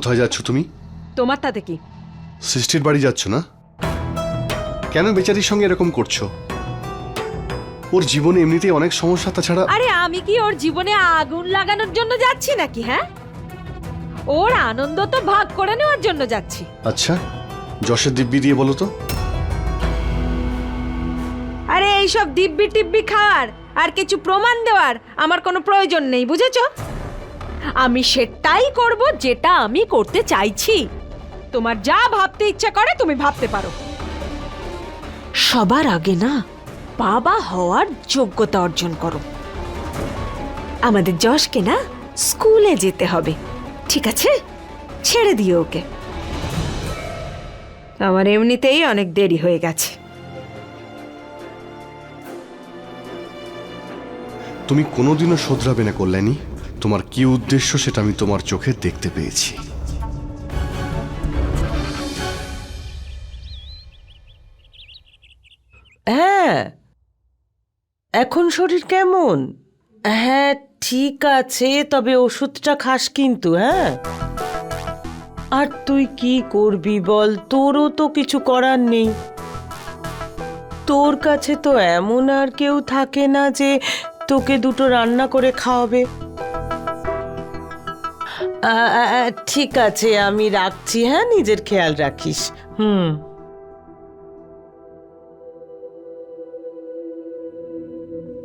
কোথায় যাচ্ছ তুমি? তোমার তাতে কি? সৃষ্টির বাড়ি যাচ্ছ না? কেন বেচারির সঙ্গে এরকম করছ? ওর জীবনে এমনিতেই অনেক সমস্যা তাছাড়া আরে আমি কি ওর জীবনে আগুন লাগানোর জন্য যাচ্ছি নাকি হ্যাঁ? ওর আনন্দ তো ভাগ করে নেওয়ার জন্য যাচ্ছি। আচ্ছা যশের দিব্যি দিয়ে বলো তো। আরে এইসব দিব্যি টিব্বি খাওয়ার আর কিছু প্রমাণ দেওয়ার আমার কোনো প্রয়োজন নেই বুঝেছ? আমি সেটাই করব যেটা আমি করতে চাইছি। তোমার যা ভাবতে ইচ্ছা করে, তুমি ভাবতে পারো। সবার আগে না, বাবা হওয়ার যোগ্যতা অর্জন করো। আমাদের যশকে না, স্কুলে যেতে হবে। ঠিক আছে? ছেড়ে দিও ওকে। আমার এমনিতেই অনেক দেরি হয়ে গেছে। তুমি কোনোদিনও শোধরাবে না কল্যাণী। তোমার কি উদ্দেশ্য সেটা আমি তোমার চোখে দেখতে পেয়েছি। হ্যাঁ। এখন শরীর কেমন? হ্যাঁ ঠিক আছে, তবে ওষুধটা খাস কিন্তু হ্যাঁ? আর তুই কি করবি বল? তোরও তো কিছু করার নেই। তোর কাছে তো এমন আর কেউ থাকে না যে তোকে দুটো রান্না করে খাওয়াবে। ঠিক আছে, আমি রাখছি হ্যাঁ? নিজের খেয়াল রাখিস। হুম।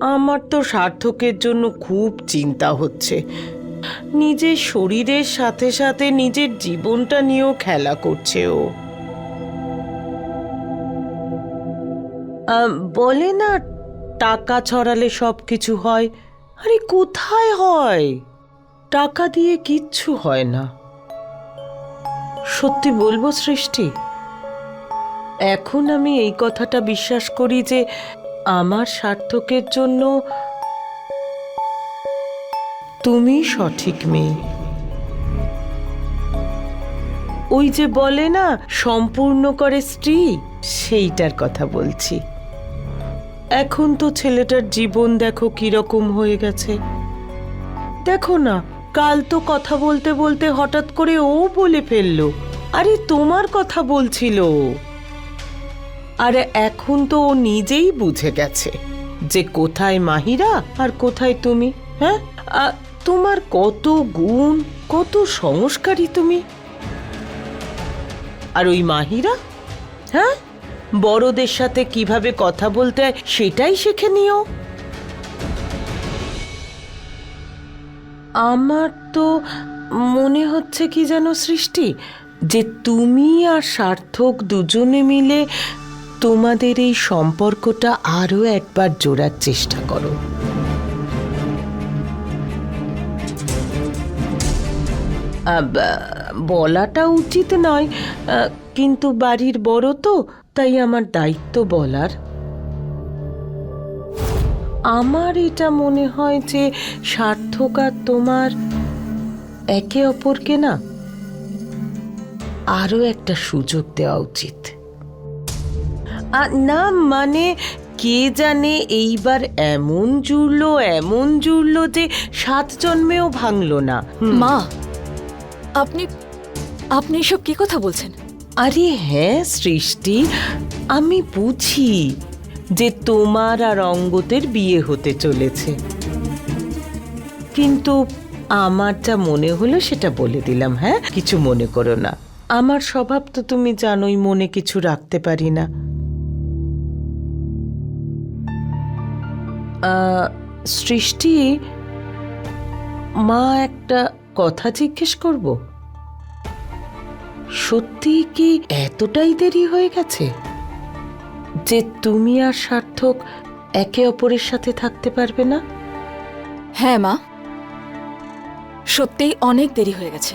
আমার তো সার্থকের জন্য খুব চিন্তা হচ্ছে। নিজের শরীরের সাথে সাথে নিজের জীবনটা নিয়েও খেলা করছে ও। বলে না, টাকা ছড়ালে সব কিছু হয়? আরে কোথায় হয়? টাকা দিয়ে কিচ্ছু হয় না। সত্যি বলব সৃষ্টি, এখন আমি এই কথাটা বিশ্বাস করি যে আমার সার্থকের জন্য তুমি সঠিক মেয়ে। ওই যে বলে না, সম্পূর্ণ করে স্ত্রী, সেইটার কথা বলছি। এখন তো ছেলেটার জীবন দেখো কীরকম হয়ে গেছে। দেখো না কাল তো কথা বলতে বলতে হঠাৎ করে ও বলে ফেলল, আরে, তোমার কথা বলছিল। আরে এখন তো ও নিজেই বুঝে গেছে যে কোথায় মাহিরা আর কোথায় তুমি হ্যাঁ? তোমার কত গুণ, কত সংস্কারী তুমি। আর ওই মাহিরা হ্যাঁ? বড়দের সাথে কীভাবে কথা বলতে সেটাই শিখে নিও। আমার তো মনে হচ্ছে কি যেন সৃষ্টি, যে তুমি আর সার্থক দুজনে মিলে তোমাদের এই সম্পর্কটা আরও একবার জোড়ার চেষ্টা করো। বলাটা উচিত নয় কিন্তু বাড়ির বড় তো, তাই আমার দায়িত্ব বলার। আমার এটা মনে হয় যে সার্থক আর তোমার একে অপরকে না আরও একটা সুযোগ দেওয়া উচিত। না মানে কে জানে এইবার এমন জুড়লো এমন জুড়লো যে সাত জন্মেও ভাঙলো না। মা আপনি আপনি এসব কি কথা বলছেন? আরে হ্যাঁ সৃষ্টি আমি বুঝি। যে তোমার আর অঙ্গতের বিয়ে হতে চলেছে। কিন্তু আমার যা মনে হলো সেটা বলে দিলাম হ্যাঁ? কিছু মনে করো না। আমার স্বভাব তো তুমি জানোই, মনে কিছু রাখতে পারি না। সৃষ্টি, মা একটা কথা জিজ্ঞেস করব? সত্যি কি এতটাই দেরি হয়ে গেছে? যে তুমি আর সার্থক একে অপরের সাথে থাকতে পারবে না? হ্যাঁ মা। সত্যিই অনেক দেরি হয়ে গেছে।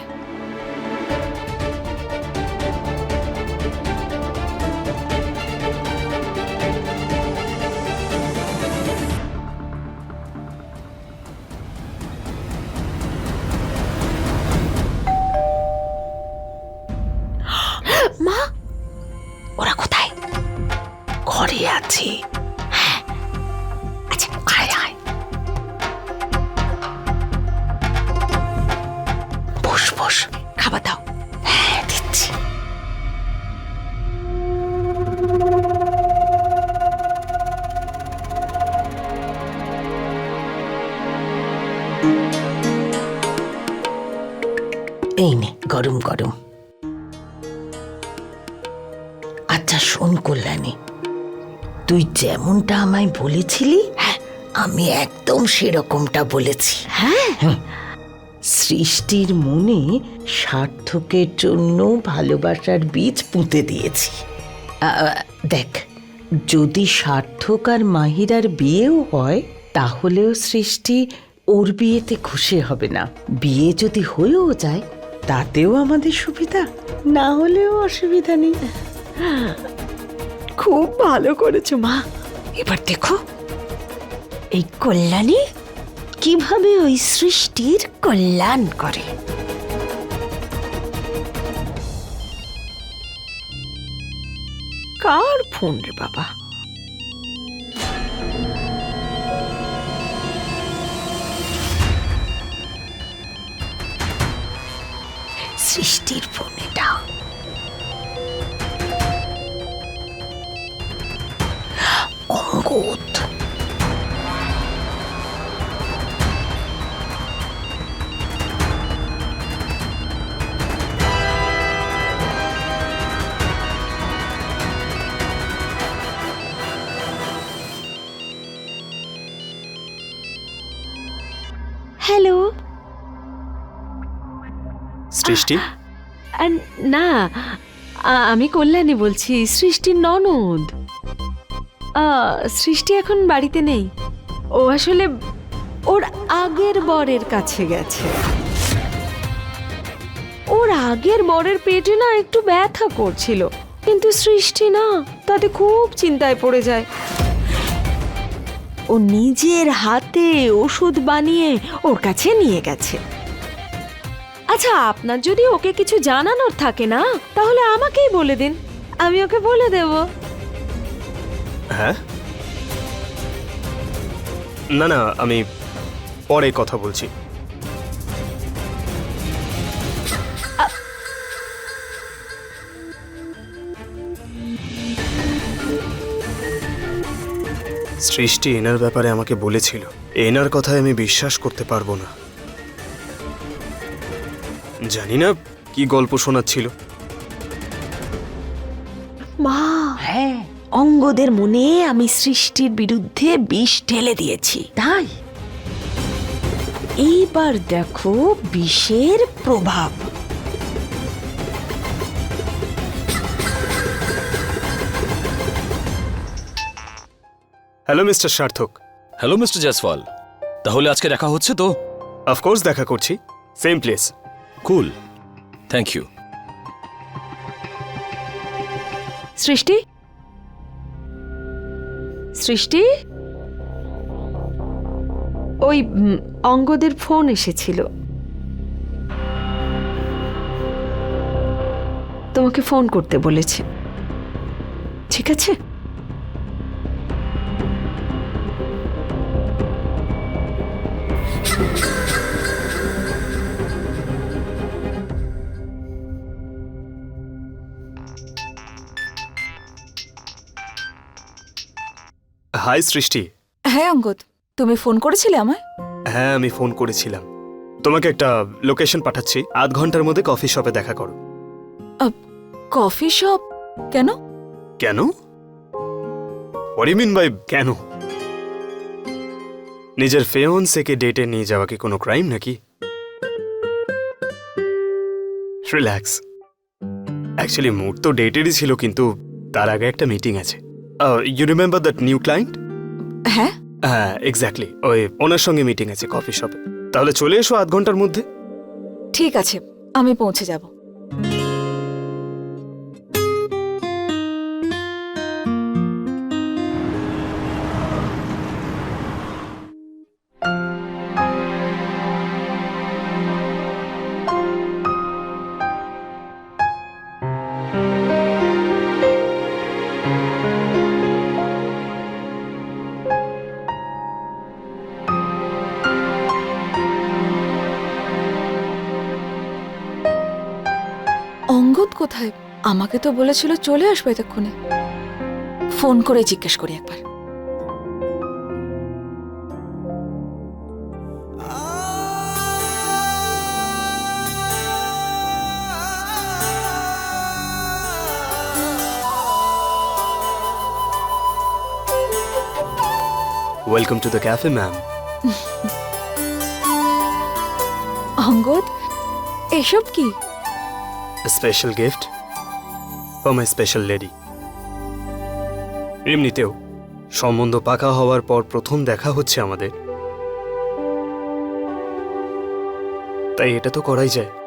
এই নে গরম গরম। আচ্ছা শোন কল্যাণী তুই যেমনটা আমায় বলেছিলি হ্যাঁ আমি একদম সেরকমটা বলেছি। হ্যাঁ? সৃষ্টির মনে সার্থকের জন্য ভালোবাসার বীজ পুঁতে দিয়েছি। দেখ যদি সার্থক আর মাহিরার বিয়েও হয় তাহলেও সৃষ্টি ওর বিয়েতে খুশি হবে না। বিয়ে যদি হয়েও যায় তাতেও আমাদের সুবিধা? না হলেও অসুবিধা নেই। খুব ভালো করেছ মা। এবার দেখো এই কল্যাণী কীভাবে ওই সৃষ্টির কল্যাণ করে। কার ফোন রে বাবা? সৃষ্টির ফোন এটা অঙ্গদ সৃষ্টি? না আমি কল্যাণী বলছি, সৃষ্টির ননদ। সৃষ্টি এখন বাড়িতে নেই। ও আসলে ওর আগের বরের কাছে গেছে। ওর আগের বরের পেটে না একটু ব্যথা করছিল, কিন্তু সৃষ্টি না, তাতে খুব চিন্তায় পড়ে যায়। ও নিজের হাতে ওষুধ বানিয়ে ওর কাছে নিয়ে গেছে। আচ্ছা আপনার যদি ওকে কিছু জানানোর থাকে না, তাহলে আমাকেই বলে দিন। আমি ওকে বলে দেব। হ্যাঁ? না না, আমি পরে কথা বলছি। সৃষ্টি এনার ব্যাপারে আমাকে বলেছিল। এনার কথায় আমি বিশ্বাস করতে পারব না। জানি না কি গল্প শোনাচ্ছিল। মা হ্যাঁ। অঙ্গদের মনে আমি সৃষ্টির বিরুদ্ধে বিষ ঢেলে দিয়েছি। তাই? এইবার দেখো বিষের প্রভাব। Hello mister Sarthak. Hello mister Jaiswal. তাহলে আজকে দেখা হচ্ছে তো? অফকোর্স দেখা করছি। Same place cool thank you Srishti? Srishti? ওই অঙ্গদের ফোন এসেছিল। তোমাকে ফোন করতে বলেছে। ঠিক আছে? হাই সৃষ্টি। হ্যাঁ অঙ্গদ তুমি ফোন করেছিলে আমায়? হ্যাঁ আমি ফোন করেছিলাম। তোমাকে একটা লোকেশন পাঠাচ্ছি। আধ ঘণ্টার মধ্যে কফি শপে দেখা করো। Coffee shop? কেন? কেন? মিন বাই কেন? নিজের ফেয়ন্সেকে ডেটে নিয়ে যাওয়া কি কোনো ক্রাইম নাকি? রিল্যাক্স অ্যাকচুয়ালি মুড তো ডেটেরই ছিল কিন্তু তার আগে একটা মিটিং আছে। You remember that new client হ্যাঁ। হ্যাঁ এক্স্যাক্টলি ওই ওনার সঙ্গে মিটিং আছে কফি শপে তাহলে চলে এসো আধ ঘণ্টার মধ্যে। ঠিক আছে আমি পৌঁছে যাব। ভূত কোথায়? আমাকে তো বলেছিল চলে আসবে এতক্ষণে। ফোন করে জিজ্ঞেস করি একবার। Welcome to the cafe ma'am Angad এসব কি? Special gift for my special lady এমনিতেও সম্বন্ধ পাকা হওয়ার পর প্রথম দেখা হচ্ছে আমাদের। তাই এটা তো করাই যায়।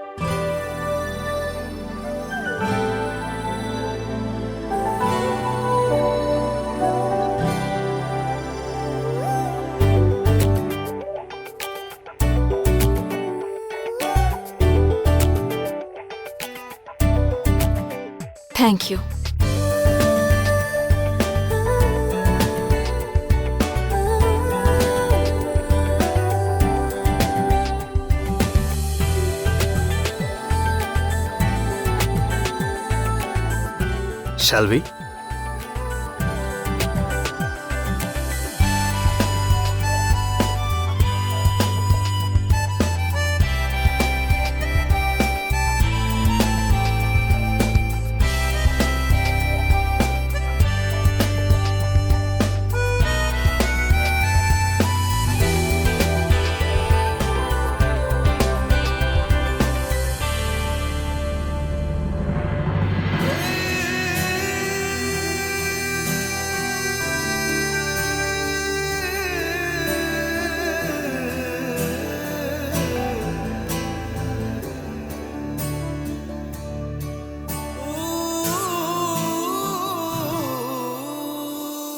Shalvi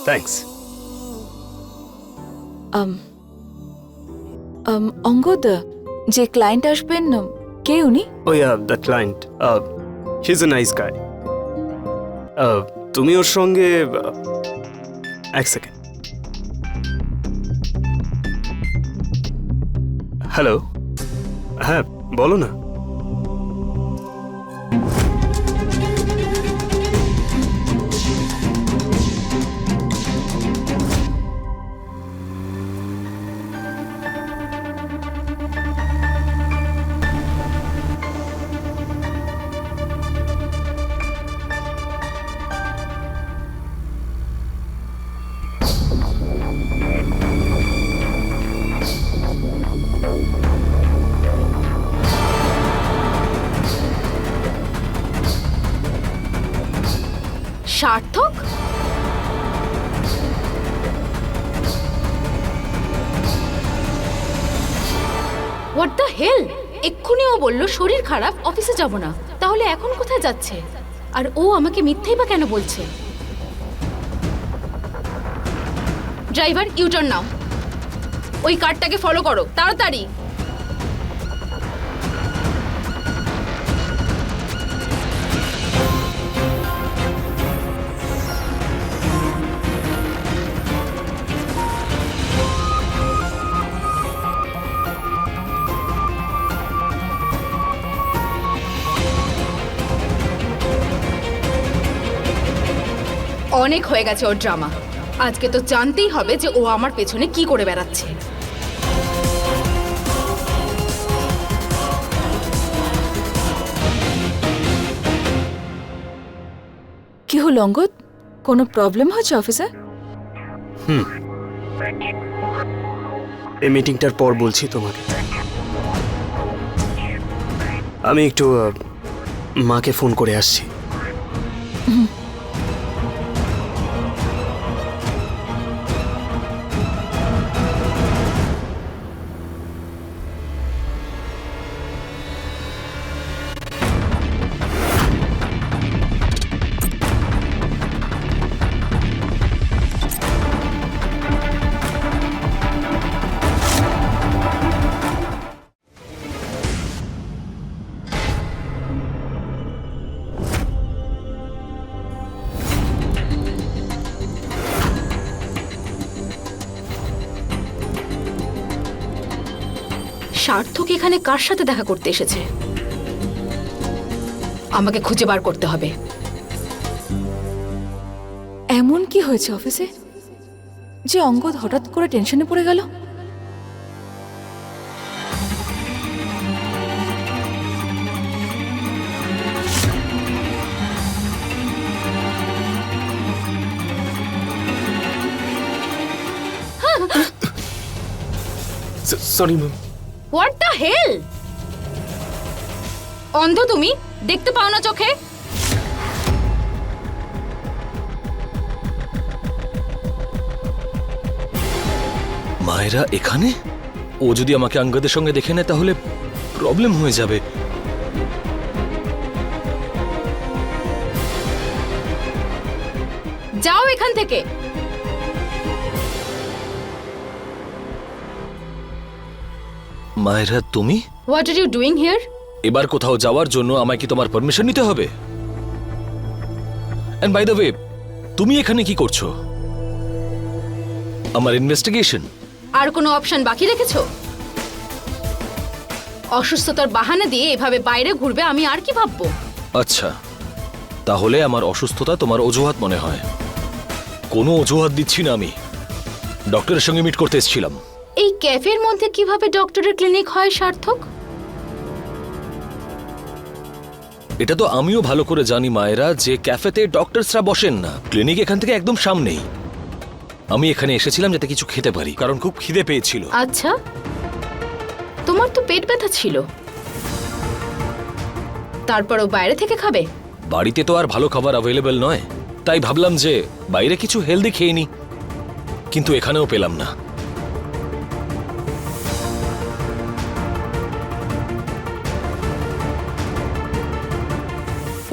thanks um, um, Angad যে ক্লায়েন্ট আসবেন কে উনি? ও yeah the client he is a nice guy তুমি ওর সঙ্গে uh, এক সেকেন্ড হ্যালো হ্যাঁ বলো না। সার্থক? হোয়াট দ্য হেল এক্ষুনি ও বলল, শরীর খারাপ, অফিসে যাব না। তাহলে এখন কোথায় যাচ্ছে? আর ও আমাকে মিথ্যেই বা কেন বলছে? Driver U turn now. ওই কারটাকে ফলো করো, তাড়াতাড়ি। অনেক হয়ে গেছে ওর ড্রামা। আজকে তো জানতেই হবে যে ও আমার পেছনে কি করে বেড়াচ্ছে। কি হলো অঙ্গদ কোনো প্রবলেম হচ্ছে অফিসে? এই মিটিংটার পর বলছি তোমাকে। আমি একটু মাকে ফোন করে আসছি। সার্থক এখানে কার সাথে দেখা করতে এসেছে? আমাকে খুঁজে বার করতে হবে। এমন কি হয়েছে অফিসে? যে অঙ্গদ হঠাৎ করে টেনশনে পড়ে গেল? Sorry ma'am. What the hell অন্ধ তুমি দেখতে পাও না চোখে। মায়েরা এখানে? ও যদি আমাকে আঙ্গাদের সঙ্গে দেখে নেয় তাহলে প্রবলেম হয়ে যাবে। যাও এখান থেকে। মায়েরা তুমি? What are you doing here এবার কোথাও যাওয়ার জন্য আমায় কি তোমার পারমিশন নিতে হবে? এন্ড বাই দ্য ওয়ে তুমি এখানে কি করছ? আমার ইনভেস্টিগেশন আর কোনো অপশন বাকি রেখেছো? অসুস্থতার বাহানা দিয়ে এভাবে বাইরে ঘুরবে আমি আর কি ভাববো? আচ্ছা তাহলে আমার অসুস্থতা তোমার অজুহাত মনে হয়। কোনো অজুহাত দিচ্ছি না আমি। ডক্টরের সঙ্গে মিট করতে এসেছিলাম। এই ক্যাফের মধ্যে কীভাবে ডক্টরের ক্লিনিক হয় সার্থক? এটা তো আমিও ভালো করে জানি মায়েরা যে ক্যাফেতে ডক্টরসরা বসেন না। ক্লিনিক এখান থেকে একদম সামনেই। আমি এখানে এসেছিলাম যাতে কিছু খেতে পারি কারণ খুব খিদে পেয়েছিল। আচ্ছা। তোমার তো পেট ব্যথা ছিল। তারপরও বাইরে থেকে খাবে? বাড়িতে তো আর ভালো খাবার অ্যাভেলেবেল নয়। তাই ভাবলাম যে বাইরে কিছু হেলদি খেয়ে নি। কিন্তু এখানেও পেলাম না।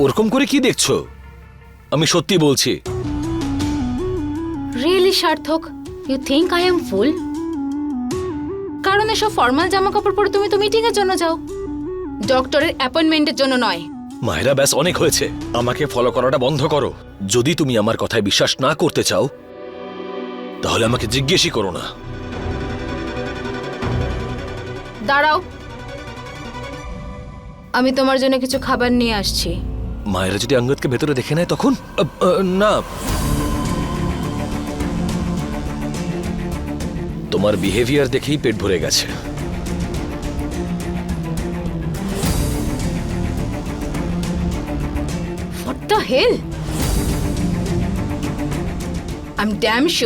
ওরকম করে কি দেখছ? আমি সত্যি বলছি। Really Sarthak you think I am fool কারণ এসব ফর্মাল জামা কাপড় পরে তুমি তো মিটিং এর জন্য যাও। ডক্টরের অ্যাপয়েন্টমেন্টের জন্য নয়। মায়েরা ব্যাস অনেক হয়েছে। আমাকে ফলো করাটা বন্ধ করো। যদি তুমি আমার কথায় বিশ্বাস না করতে চাও তাহলে আমাকে জিজ্ঞেসই করো না। দাঁড়াও। আমি তোমার জন্য কিছু খাবার নিয়ে আসছি। মায়েরা যদি আঙ্গদকে ভেতরে দেখে নেয় তখন? না। তোমার বিহেভিয়ার দেখেই পেট ভরে গেছে।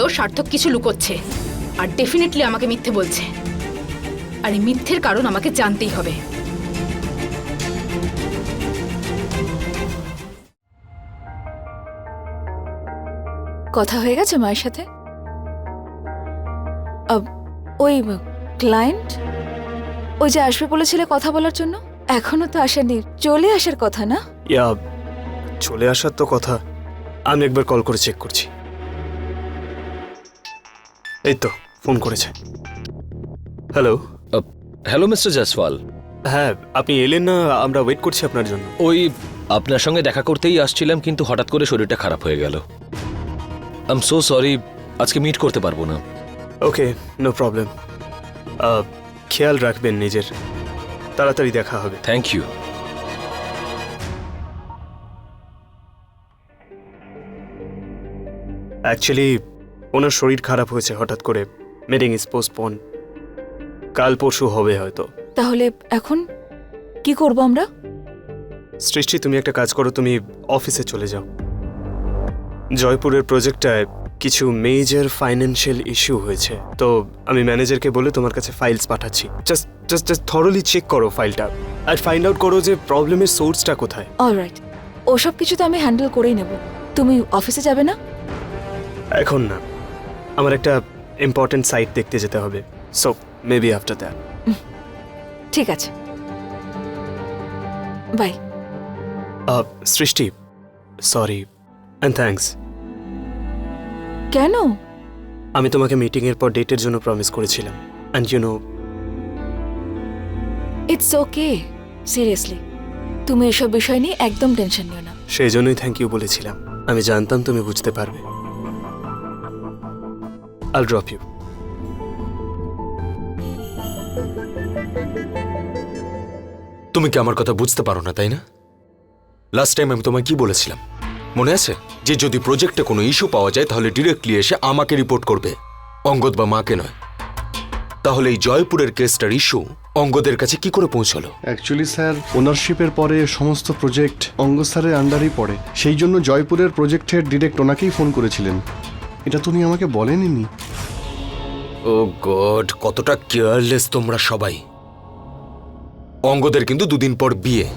সার্থক কিছু লুকোচ্ছে আর ডেফিনেটলি আমাকে মিথ্যে বলছে। আর এই মিথ্যের কারণ আমাকে জানতেই হবে। কথা হয়ে গেছে মায়ের সাথে? ওই ক্লায়েন্ট? ওই যে আসবে বলেছিলে কথা বলার জন্য? এখনও তো আসেনি। চলে আসার কথা না? ইয়া চলে আসার তো কথা। আমি একবার কল করে চেক করছি। এই তো ফোন করেছে। হ্যালো? Hello mister Jaiswal. হ্যাঁ আপনি এলেন না আমরা ওয়েট করছি আপনার জন্য। ওই আপনার সঙ্গে দেখা করতেই আসছিলাম কিন্তু হঠাৎ করে শরীরটা খারাপ হয়ে গেল। আম সো সরি আজকে মিট করতে পারব না। ওকে নো প্রবলেম খেয়াল রাখবেন নিজের। তাড়াতাড়ি দেখা হবে। থ্যাংক ইউ অ্যাকচুয়ালি ওনার শরীর খারাপ হয়েছে হঠাৎ করে। মিটিং ইজ পোস্টপন কাল পরশু হবে হয়তো। তাহলে এখন কি করব আমরা? সৃষ্টি তুমি একটা কাজ করো তুমি অফিসে চলে যাও। জয়পুরের প্রজেক্টটায় কিছু মেজর ফাইন্যান্সিয়াল ইস্যু হয়েছে। তো আমি ম্যানেজারকে বলে তোমার কাছে ফাইলস পাঠাচ্ছি। Just just just thoroughly check করো ফাইলটা আর ফাইন্ড আউট করো যে প্রবলেমের সোর্সটা কোথায়। অলরাইট ওসব কিছু তো আমি হ্যান্ডেল করেই নেব। তুমি অফিসে যাবে না? এখন না। আমার একটা ইম্পর্টেন্ট সাইট দেখতে যেতে হবে। সো মেবি আফটার দ্যাট ঠিক আছে। বাই সৃষ্টি। সরি অ্যান্ড থ্যাঙ্কস কেন? আমি তোমাকে মিটিংয়ের পর ডেটের জন্য প্রমিস করেছিলাম। And you know it's okay seriously তুমি এসব বিষয় নিয়ে একদম টেনশন নিও না। সেই জন্যই থ্যাংক ইউ বলেছিলাম। আমি জানতাম তুমি বুঝতে পারবে। আল ড্রপ ইউ তুমি কি আমার কথা বুঝতে পারো না তাই না? লাস্ট টাইম আমি তোমায় কি বলেছিলাম? মনে আছে? যে যদি প্রজেক্টে কোনো ইস্যু পাওয়া যায় তাহলে ডিরেক্টলি এসে আমাকে রিপোর্ট করবে। অঙ্গদ বা মাকে নয়। তাহলে এই জয়পুরের কেসটার ইস্যু অঙ্গদের কাছে কি করে পৌঁছলো? অ্যাকচুয়ালি স্যার ওনারশিপের পরে সমস্ত প্রজেক্ট অঙ্গ স্যারের আন্ডারেই পড়ে। সেই জন্য জয়পুরের প্রজেক্টের ডিরেক্ট ওনাকেই ফোন করেছিলেন। এটা তো উনি আমাকে বলেননি। ও গড কতটা কেয়ারলেস তোমরা সবাই। অঙ্গদের কিন্তু দুদিন পর বিয়ে।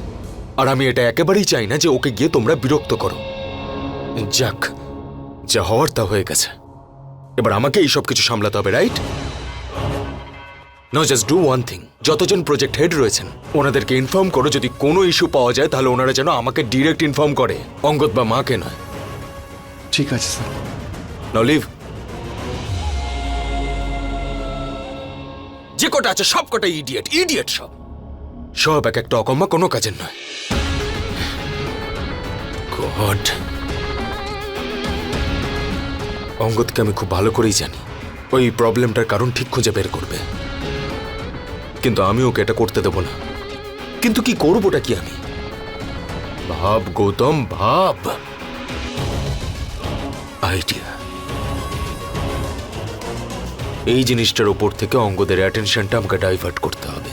আর আমি এটা একেবারেই চাই না যে ওকে গিয়ে তোমরা বিরক্ত করো। যাক যা হওয়ার তা হয়ে গেছে। এবার আমাকে এই সব কিছু সামলাতে হবে right? Now just do one thing যতজন প্রজেক্ট হেড রয়েছেন ওনাদেরকে ইনফর্ম করো যদি কোনো ইস্যু পাওয়া যায় তাহলে ওনারা যেন আমাকে ডিরেক্ট ইনফর্ম করে। অঙ্গদ বা মাকে নয়। ঠিক আছে স্যার। নাও লিভ যে কটা আছে সব কটা ইডিয়েট ইডিয়েট সব। সব এক একটা অকম্মা কোনো কাজের নয়। গড অঙ্গদকে আমি খুব ভালো করেই জানি। ওই প্রবলেমটার কারণ ঠিক খুঁজে বের করবে। কিন্তু আমি ওকে এটা করতে দেব না। কিন্তু কি করবোটা কি আমি? ভাব, গৌতম, ভাব। আইডিয়া এই জিনিসটার ওপর থেকে অঙ্গদের অ্যাটেনশনটা আমাকে ডাইভার্ট করতে হবে।